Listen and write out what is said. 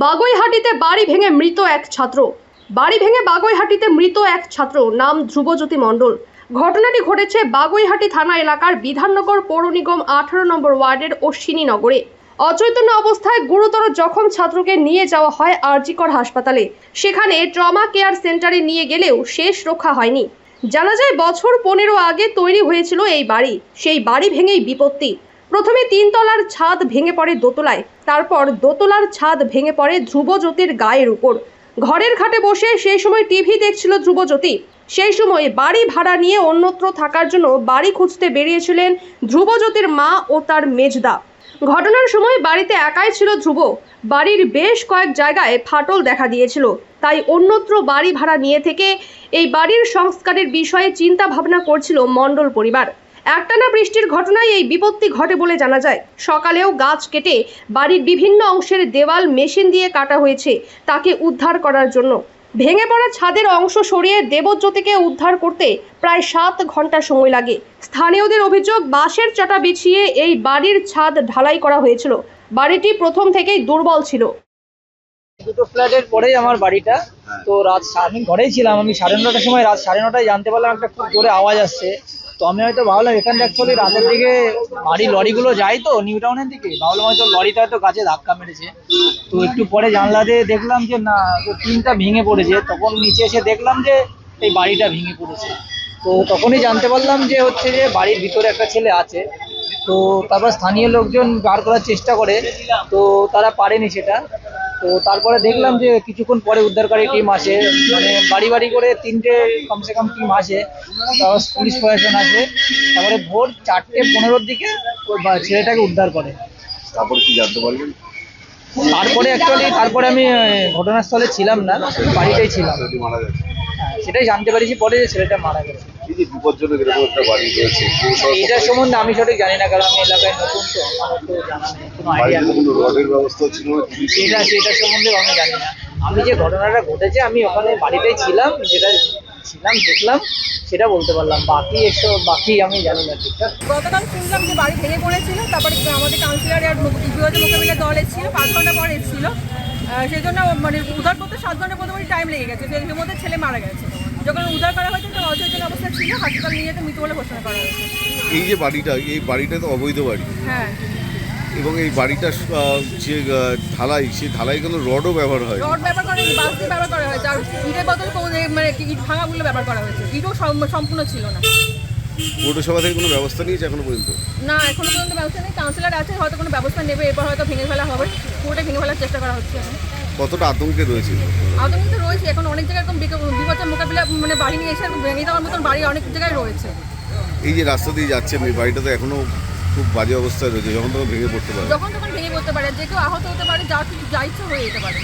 বাগুইহাটিতে বাড়ি ভেঙে মৃত এক ছাত্র। বাড়ি ভেঙে বাগুইহাটিতে মৃত এক ছাত্র নাম ধ্রুবজ্যোতি মণ্ডল। ঘটনাটি ঘটেছে বাগুইহাটি থানা এলাকার বিধাননগর পৌর নিগম আঠারো নম্বর ওয়ার্ডের অশ্বিনী নগরে। অচৈতন্য অবস্থায় গুরুতর জখম ছাত্রকে নিয়ে যাওয়া হয় আরজিকর হাসপাতালে। সেখানে ট্রমা কেয়ার সেন্টারে নিয়ে গেলেও শেষ রক্ষা হয়নি। জানা যায়, বছর পনেরো আগে তৈরি হয়েছিল এই বাড়ি। সেই বাড়ি ভেঙেই বিপত্তি। প্রথমে তিনতলার ছাদ ভেঙে পড়ে দোতলায়, তারপর দোতলার ছাদ ভেঙে পড়ে ধ্রুবজ্যোতির গায়ের উপর। ঘরের খাটে বসে সেই সময় টিভি দেখছিল ধ্রুবজ্যোতি। সেই সময় বাড়ি ভাড়া নিয়ে অন্যত্র থাকার জন্য বাড়ি খুঁজতে বেরিয়েছিলেন ধ্রুবজ্যোতির মা ও তার মেজদা। ঘটনার সময় বাড়িতে একাই ছিল ধ্রুব। বাড়ির বেশ কয়েক জায়গায় ফাটল দেখা দিয়েছিল। তাই অন্যত্র বাড়ি ভাড়া নিয়ে থেকে এই বাড়ির সংস্কারের বিষয়ে চিন্তা ভাবনা করছিল মণ্ডল পরিবার। একটানা বৃষ্টির ঘটনায় এই বিপত্তি ঘটে বলে জানা যায়। সকালেও গাছ কেটে বাড়ির বিভিন্ন অংশের দেওয়াল মেশিন দিয়ে কাটা হয়েছে তাকে উদ্ধার করার জন্য। ভেঙে পড়া ছাদের অংশ সরিয়ে দেবজ্যোতিকে উদ্ধার করতে প্রায় সাত ঘণ্টা সময় লাগে। স্থানীয়দের অভিযোগ বাঁশের চাটা বিছিয়ে এই বাড়ির ছাদ ঢালাই করা হয়েছিল। বাড়িটি প্রথম থেকেই দুর্বল ছিল। দুটো ফ্ল্যাটের পরেই আমার বাড়িটা। তো রাত আমি ঘরেই ছিলাম। আমি সাড়ে নটার সময় রাত সাড়ে নটায় জানতে পারলাম একটা খুব জোরে আওয়াজ আসছে। তো আমি হয়তো ভাবলাম এখানটা অ্যাকচুয়ালি রাতের দিকে বাড়ি লরিগুলো যায় তো নিউ টাউনের দিকে। ভাবলাম হয়তো লরিটা হয়তো গাছে ধাক্কা মেরেছে। তো একটু পরে জানলা দিয়ে দেখলাম যে না টিনটা ভেঙে পড়েছে। তখন নিচে এসে দেখলাম যে এই বাড়িটা ভেঙে পড়েছে। তো তখনই জানতে পারলাম যে হচ্ছে যে বাড়ির ভিতরে একটা ছেলে আছে। তো তারপর স্থানীয় লোকজন বার করার চেষ্টা করে। তো তারা পারেনি সেটা। তো তারপরে দেখলাম যে কিছুক্ষণ পরে উদ্ধারকারী টিম আসে। মানে বাড়ি বাড়ি করে তিনটে কমসে কম টিম আসে। তারপর পুলিশ প্রশাসন আসে। তারপরে ভোর চারটে পনেরোর দিকে ছেলেটাকে উদ্ধার করে। তারপর কি জানতে পারলেন? তারপরে অ্যাকচুয়ালি তারপরে আমি ঘটনাস্থলে ছিলাম না বাড়িতেই ছিলাম। হ্যাঁ, সেটাই জানতে পেরেছি পরে যে ছেলেটা মারা গেছে। এই যে বিপজ্জনক এরকম একটা বাড়ি রয়েছে? এইটার সম্বন্ধে আমি সঠিক জানি না কারণ আমি এলাকায় নতুন তো আমার তো জানা নেই কোনো আইডিয়া বাড়িতে কোনো রডের ব্যবস্থা ছিল না কি ছিল? সেটা সেটার সম্বন্ধে আমি জানি না। আমি যে ঘটনাটা ঘটেছে আমি ওখানে বাড়িতেই ছিলাম যেটা ছিলাম দেখলাম সেটা বলতে পারলাম। বাকি এসব বাকি আমি জানি না ঠিকঠাক। গতকাল শুনলাম যে বাড়ি ভেঙে পড়েছিল তারপরে আমাদের কাউন্সিলর আর বিরোধী মোকাবিলা দল এসেছিল পাঁচ ঘণ্টা পর এসেছিল। সেই জন্য মানে উদ্ধার করতে সাত ঘণ্টা মোটামুটি টাইম লেগে গেছে এর মধ্যে ছেলে মারা গেছে। যখন উদ্ধার করা হয়েছে অচেতন অবস্থা ছিল হাসপাতাল নিয়ে যেতে মৃত্যু বলে ঘোষণা করা হয়েছে। এই যে বাড়িটা এই বাড়িটা তো অবৈধ বাড়ি। হ্যাঁ। এবং এই বাড়িটা যে ঢালাই সেই ঢালাই কোনো রডও ব্যবহার হয় রড ব্যবহার করা বাস দিয়ে ব্যবহার করা হয়েছে আর ইটের বদল কোনো- মানে ইট ভাঙাগুলো ব্যবহার করা হয়েছে। ইটও সম্পূর্ণ ছিল না। পৌরসভা থেকে কোনো ব্যবস্থা নিয়েছে এখনও পর্যন্ত? না এখনও পর্যন্ত ব্যবস্থা নেই। কাউন্সিলর আছে হয়তো কোনো ব্যবস্থা নেবে এরপর হয়তো ভেঙে ফেলা হবে। পুরোটা ভেঙে ফেলার চেষ্টা করা হচ্ছে। কতটা আতঙ্কে রয়েছে? আতঙ্কে তো রয়েছে এখন অনেক জায়গায় এরকম বিপদের মোকাবিলা মানে বাড়ি নিয়ে এসে ভেঙে দেওয়ার মতন বাড়ি অনেক জায়গায় রয়েছে। এই যে রাস্তা দিয়ে যাচ্ছেন এই বাড়িটা তো এখনও খুব বাজে অবস্থায় রয়েছে যখন তখন ভেঙে পড়তে পারে। যখন তখন ভেঙে পড়তে পারে যে কেউ আহত হতে পারে যা কিছু যা ইচ্ছে হয়ে যেতে পারে।